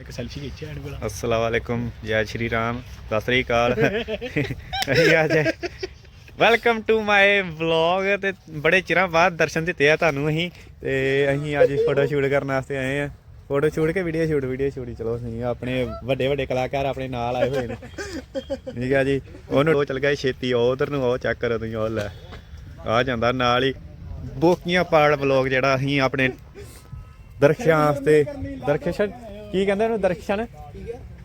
ਇੱਕ ਸੈਲਫੀ ਖਿੱਚਿਆ ਇਹਨੂੰ ਬਲਾ ਅਸਲਾਮ ਜੈ ਸ਼੍ਰੀ ਰਾਮ। ਸਤਿ ਸ੍ਰੀ ਅਕਾਲ। ਅਸੀਂ ਅੱਜ ਵੈਲਕਮ ਟੂ ਮਾਈ ਵਲੌਗ ਤੇ ਬੜੇ ਚਿਰਾਂ ਬਾਅਦ ਦਰਸ਼ਨ ਦਿੱਤੇ ਆ ਤੁਹਾਨੂੰ ਅਸੀਂ। ਤੇ ਅਸੀਂ ਅੱਜ ਫੋਟੋ ਸ਼ੂਟ ਕਰਨ ਵਾਸਤੇ ਆਏ ਆ। ਫੋਟੋ ਸ਼ੂਟ ਕੇ ਵੀਡੀਓ ਸ਼ੂਟ ਵੀਡੀਓ ਸ਼ੂਟ ਹੀ ਚਲੋ ਅਸੀਂ ਆਪਣੇ ਵੱਡੇ ਵੱਡੇ ਕਲਾਕਾਰ ਆਪਣੇ ਨਾਲ ਆਏ ਹੋਏ ਨੇ। ਠੀਕ ਆ ਜੀ। ਉਹਨੂੰ ਉਹ ਚਲ ਗਿਆ ਛੇਤੀ, ਉਹ ਉਧਰ ਨੂੰ, ਉਹ ਚੈੱਕ ਕਰੋ ਤੁਸੀਂ, ਉਹ ਲੈ। ਆ ਜਾਂਦਾ ਨਾਲ ਹੀ। ਬੋਕੀਆਂ ਪਾੜ ਵਲੌਗ ਜਿਹੜਾ ਅਸੀਂ ਆਪਣੇ ਦਰਖਸ਼ਾਂ ਵਾਸਤੇ ਦਰਖਸ਼ਨ ਕੀ ਕਹਿੰਦੇ ਉਹਨੂੰ ਦਰਖਸ਼ਨ?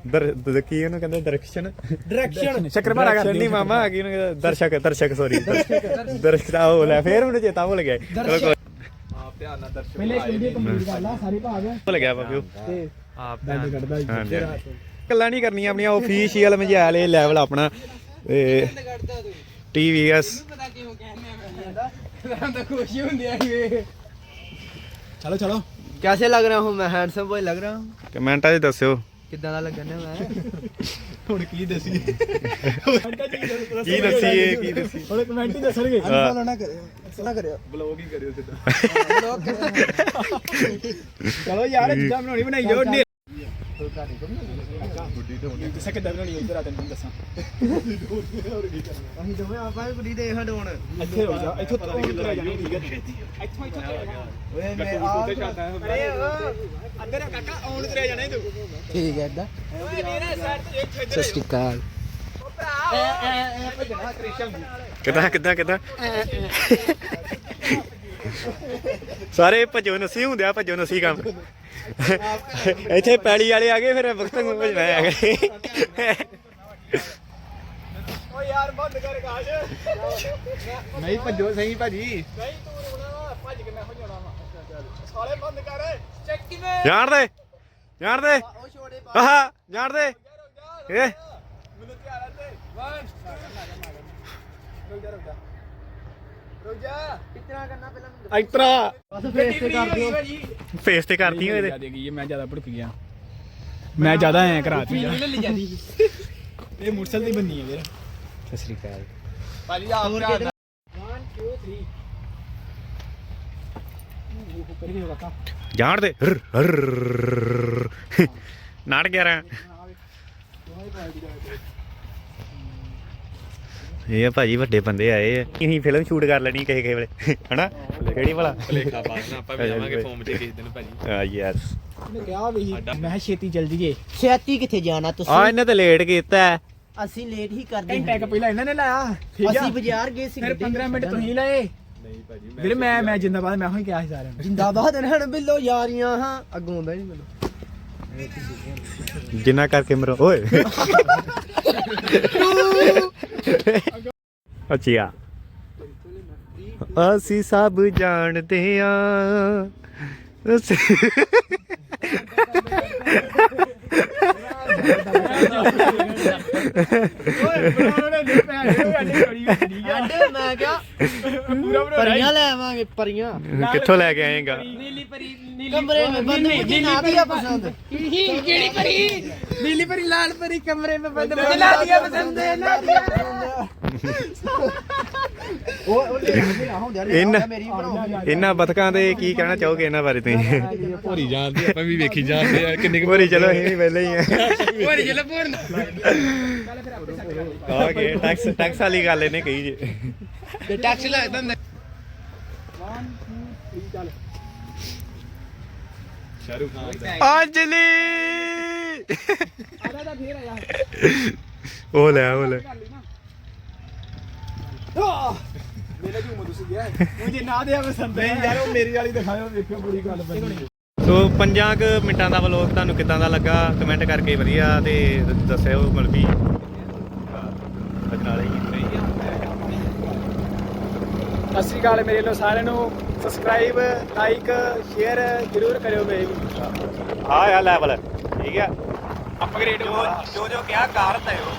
ਦਰ ਦ- ਕੀ ਉਹਨੂੰ ਕਹਿੰਦੇ? ਦਰਖਸ਼ਨ? ਡਾਇਰੈਕਸ਼ਨ ਕਰ ਨਹੀਂ ਮਾਮਾ ਆ ਗਈ ਉਹਨੂੰ ਕਹਿੰਦੇ? ਦਰਸ਼ਕ ਦਰਸ਼ਕ ਸੌਰੀ ਦਰਸ਼ਕ ਆ ਉਹ ਲੈ ਫੇਰ ਮੈਨੂੰ ਚੇਤਾ ਭੁੱਲ ਗਿਆ ਚਲੋ ਕੋਈ ਪਹਿਲੇ ਇੱਕ ਵੀਡੀਓ ਕੰਪਲੀਟ ਕਰ ਲਾ ਸਾਰੇ ਭਾਗ। ਭੁੱਲ ਗਿਆ ਬਾਬੂ ਤੇ ਦੰਦ ਕੱਢਦਾ। ਹਾਂਜੀ ਨਹੀਂ ਕਰਨੀਆਂ ਆਪਣੀਆਂ ਆਫੀਸ਼ੀਅਲ ਮਜਾਲ ਇਹ ਲੈਵਲ ਆਪਣਾ। ਤੇ ਟੀਵੀਐਸ ਚਲੋ ਚਲੋ। कैसे लग रहा हूँ मैं हैंडसम बॉय लग रहा हूँ ਕਮੈਂਟਾਂ 'ਚ ਦੱਸਿਓ कितना लगने मैं ਹੁਣ ਕੀ ਦਸੀ ਕੀ ਦੱਸੀਏ ਕੀ ਦੱਸੀ ਹੁਣ ਕਮੈਂਟ ਹੀ ਦੱਸਣਗੇ ਹਾਂ। ना करियो ना करियो ਬਲੌਗ ਹੀ ਕਰਿਓ ਸਿੱਧਾ ਚਲੋ ਯਾਰ ਜਿੱਦਾਂ ਬਣਾਉਣੀ ਬਣਾਈ ਜਾਓ ਦੱਸਾਂ ਕਿੱਦਾਂ ਬਣਾਉਣੀ ਇੱਧਰ ਆ ਤੈਨੂੰ ਦੱਸਾਂ ਅਸੀਂ ਦੋਵੇਂ ਆਪਾਂ ਵੀ ਕੁੜੀ ਦੇ ਹਟਾਉਣ ਇੱਥੇ ਹੋ ਜਾ ਇੱਥੋਂ ਤੋਂ ਉਤਰ ਜਾਣੀ ਠੀਕ ਹੈ ਇੱਥੋਂ ਇੱਥੋਂ ਤੁਰਿਆ ਜਾਣਾ। ਓਏ ਮੈਂ ਅਰੇ ਉਹ ਅੰਦਰ ਆ ਕਾਕਾ ਆਉਣ ਤੁਰਿਆ ਜਾਣਾ ਤੂੰ ਠੀਕ ਹੈ ਇਦਾਂ ਓਏ ਮੇਰਾ ਸਾਈਡ ਤੇ ਇੱਥੇ ਸਤਿ ਸ਼੍ਰੀ ਅਕਾਲ ਕਿਦਾਂ ਕਿਦਾਂ ਕਿਦਾਂ ਸਾਰੇ ਭਜੋ ਨਸੀ ਹੁੰਦੇ ਆ ਭਜੋ ਨਸੀ ਕੰਮ। ਇੱਥੇ ਪੈਲੀ ਵਾਲੇ ਆ ਗਏ ਫਿਰ ਵਕਤ ਨੂੰ ਭਜਣਾ ਆ ਗਏ। ਓ ਯਾਰ ਬੰਦ ਕਰ ਕਾਸ਼ ਨਹੀਂ ਭੱਜੋ ਸਹੀ ਭਾਜੀ। ਨਹੀਂ ਤੂੰ ਰੋਣਾ ਭੱਜ ਕੇ ਮੈਂ ਹੋ ਜਾਣਾ ਵਾ। ਸਾਲੇ ਬੰਦ ਕਰ। ਚੱਕ ਕਿਵੇਂ? ਜਾਣ ਦੇ ਜਾਣ ਦੇ। ਆਹਾ ਜਾਣ ਦੇ। ਇਹ। ਮੈਨੂੰ ਧਿਆਨ ਦੇ। ਵਨ ਰੁਕ ਜਾ ਰੁਕ ਜਾ। ਰੁਕ ਜਾ ਕਿਤਨਾ ਕਰਨਾ ਪਹਿਲਾਂ ਇਤਰਾ। ਬਸ ਫੇਸ ਤੇ ਕਰ ਦਿਓ ਫੇਸ ਤੇ ਕਰਤੀ ਹੋਏ ਜ਼ਿਆਦਾ ਗਈ ਮੈਂ ਜ਼ਿਆਦਾ ਭੜਕ ਗਿਆ। ਮੈਂ ਜ਼ਿਆਦਾ ਐ ਕਰਾਤੀ ਯਾਰ ਇਹ ਮੁਰਸਲ ਦੀ ਬੰਨੀ ਹੈ ਵੀਰ। ਸਤਿ ਸ੍ਰੀ ਅਕਾਲ। ਭਾਜੀ ਆਪ ਕਿਹੜਾ 1 2 3 ਉੱਪਰ ਹੀ ਕਾਕਾ ਜਾਣ ਦੇ। ਹਰ ਹਰ ਨਾੜ ਗਿਆ ਰਾਂ ਇਹ ਆ ਭਾਜੀ ਵੱਡੇ ਬੰਦੇ ਆਏ ਆ। ਅਸੀਂ ਫਿਲਮ ਸ਼ੂਟ ਕਰ ਲੈਣੀ ਕਿਸੇ ਕਿਸੇ ਵੇਲੇ। ਹਨਾ? ਕਿਹੜੀ ਭਲਾ? ਭਲੇਖਾ ਬਾਅਦ ਆਪਾਂ ਵੀ ਜਾਵਾਂਗੇ ਫੋਮ 'ਚ ਕਿਸੇ ਦਿਨ ਭਾਜੀ। ਆ ਯੈਸ ਇਹਨੇ ਕਿਹਾ ਵੀ ਸੀ, ਮੈਂ ਕਿਹਾ ਛੇਤੀ ਚੱਲ ਜੀਏ ਛੇਤੀ ਕਿੱਥੇ ਜਾਣਾ ਆ ਤੁਸੀਂ ਇਹਨੇ ਤੇ ਲੇਟ ਕੀਤਾ ਹੈ। ਅਸੀਂ ਲੇਟ ਹੀ ਕਰਦੇ ਘੰਟਾ ਕੁ ਹਾਂ। ਪਹਿਲਾਂ ਇਹਨਾਂ ਨੇ ਲਾਇਆ। ਠੀਕ ਆ? ਅਸੀਂ ਬਾਜ਼ਾਰ ਗਏ ਸੀ ਫਿਰ ਗੱਡੀ 15 ਮਿੰਟ ਤੁਸੀਂ ਲਾਏ। ਨਹੀਂ ਭਾਜੀ ਵੀਰ ਮੈਂ ਮੈਂ ਜਿੰਦਾਬਾਦ ਮੈਂ ਹੋਈ ਕਿਹਾ ਸੀ ਸਾਰਿਆਂ ਨੂੰ। ਜਿੰਦਾਬਾਦ ਰਹਿਣ ਬਿੱਲੋ ਯਾਰੀਆਂ ਹਾਂ। ਅੱਗੋਂ ਆਉਂਦਾ ਨਹੀਂ ਮੈਨੂੰ। ਜਿੰਨਾ ਕਰਕੇ ਮਰੋ ਓਏ। ਅੱਛਾ। ਅਸੀਂ ਸਭ ਜਾਣਦੇ ਆ ਪਰੀਆਂ ਲੈਵਾਂਗੇ ਪਰੀਆਂ। ਕਿੱਥੋਂ ਲੈ ਕੇ ਆਏਗਾ? ਨੀਲੀ ਪਰੀ ਨੀਲੀ ਕਮਰੇ ਵਿੱਚ ਬੰਦ ਮੁਝੇ ਨਾ ਵੀ ਆ ਪਸੰਦ। ਕਿਹੜੀ ਪਰੀ? ਨੀਲੀ ਪਰੀ ਲਾਲ ਪਰੀ ਕਮਰੇ ਵਿੱਚ ਬੰਦ ਮੁਝੇ ਨਾ ਵੀ ਆ ਪਸੰਦ ਨਾ ਵੀ ਆ ਇਹਨਾਂ- ਇਹਨਾਂ ਬਤਕਾਂ ਦੇ ਕੀ ਕਹਿਣਾ ਚਾਹੋਗੇ ਇਹਨਾਂ ਬਾਰੇ ਤੁਸੀਂ? ਭੋਰੀ ਜਾਂਦੇ ਆਪਾਂ ਵੀ ਵੇਖੀ ਜਾਂਦੇ ਆ ਕਿੰਨੇ ਵਾਰੀ ਚਲੋ ਅਸੀਂ ਵੀ ਪਹਿਲੇ ਹੀ ਆ। ਹੋਰ ਚਲੋ ਪੂਰਨ ਆ ਟੈਕਸ ਟੈਕਸ ਵਾਲੀ ਗੱਲ ਇਹਨੇ ਕਹੀ ਜੇ। ਤੇ ਟੈਕਸ ਲੈ ਦਿੰਦੇ। ਸ਼ਾਹਰੁਖ ਖਾਨ ਦਾ। ਅੰਜਲੀ! ਆਦਾ ਦਾ ਫੇਰ ਆਇਆ ਉਹ ਲੈ ਉਹ ਲੈ। ਮੇਰਾ ਜੂ ਮਦੂ ਸੀ ਗਿਆ ਮੁਝੇ ਨਾ ਦਿਆ ਪਸੰਦ ਹੈ ਯਾਰ ਉਹ ਮੇਰੀ ਵਾਲੀ ਦਿਖਾਓ ਵੇਖਿਓ ਬੁਰੀ ਗੱਲ ਬਣੀ ਸੋ ਪੰਜਾਂ ਕੁ ਮਿੰਟਾਂ ਦਾ ਵਲੋਗ ਤੁਹਾਨੂੰ ਕਿਦਾਂ ਦਾ ਲੱਗਾ? ਕਮੈਂਟ ਕਰਕੇ ਵਧੀਆ ਤੇ ਦੱਸਿਓ ਮਤਲਬ ਵੀ ਅਜਨਾਲੇ ਹੀ ਸਤਿ ਸ਼੍ਰੀ ਅਕਾਲ ਮੇਰੇ ਵੱਲੋਂ ਸਾਰਿਆਂ ਨੂੰ। ਸਬਸਕ੍ਰਾਈਬ ਲਾਈਕ ਸ਼ੇਅਰ ਜ਼ਰੂਰ ਕਰਿਓ ਮੇਰੇ ਵੀ। ਆ ਆ ਲੈਵਲ ਠੀਕ ਆ। ਅਪਗ੍ਰੇਡ ਜੋ ਜੋ ਜੋ ਕਿਹਾ ਕਾਰ ਤੈਓ